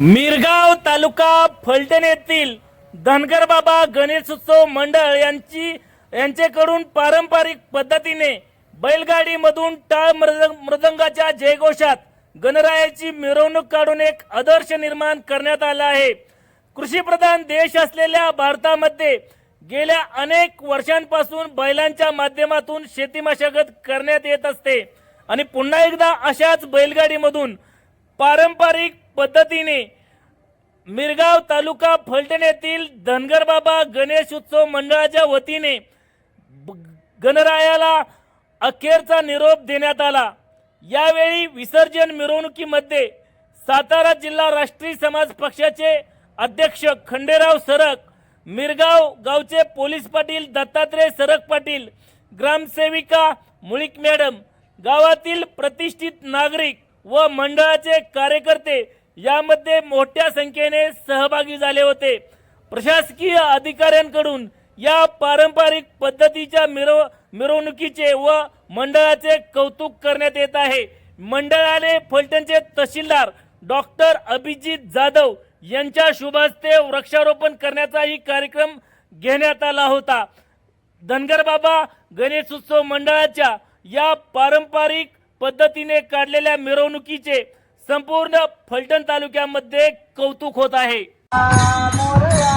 मिरगाव तालुका फलटण येथील धनगर बाबा गणेशोत्सव मंडळ यांची यांच्याकडून पारंपरिक पद्धतीने बैलगाडीमधून टाळ मृदंग मृदंगाच्या जयघोषात गणरायाची मिरवणूक काढून एक आदर्श निर्माण करण्यात आला आहे. कृषीप्रधान देश असलेल्या भारतामध्ये गेल्या अनेक वर्षांपासून बैलांच्या माध्यमातून शेती मशागत करण्यात येत असते. आणि पुन्हा एकदा अशाच बैलगाडीमधून पारंपरिक पद्धतीने मिरगाव तालुका फलटण येथील धनगर बाबा गणेश उत्सव मंडळाच्या वतीने गणरायाला अखेरचा निरोप देण्यात आला. यावेळी विसर्जन मिरवणुकीमध्ये सातारा जिल्हा राष्ट्रीय समाज पक्षाचे अध्यक्ष खंडेराव सरक मिरगाव गावचे पोलीस पाटील दत्तात्रय सरक पाटील ग्रामसेविका मुळीक मॅडम गावातील प्रतिष्ठित नागरिक व मंडळाचे कार्यकर्ते यामध्ये मोठ्या संख्येने सहभागी झाले होते. प्रशासकीय अधिकाऱ्यांकडून या पारंपरिक पद्धतीच्या मिरव मिरवणुकीचे व मंडळाचे कौतुक करण्यात येत आहे. मंडळाने फलटणचे तहसीलदार डॉक्टर अभिजित जाधव यांच्या शुभास्ते वृक्षारोपण करण्याचाही कार्यक्रम घेण्यात आला होता. धनगर बाबा गणेशोत्सव मंडळाच्या या पारंपरिक पद्धतीने काढलेल्या मिरवणुकीचे संपूर्ण फलटण तालुक्यामध्ये कौतुक होत आहे. मोरया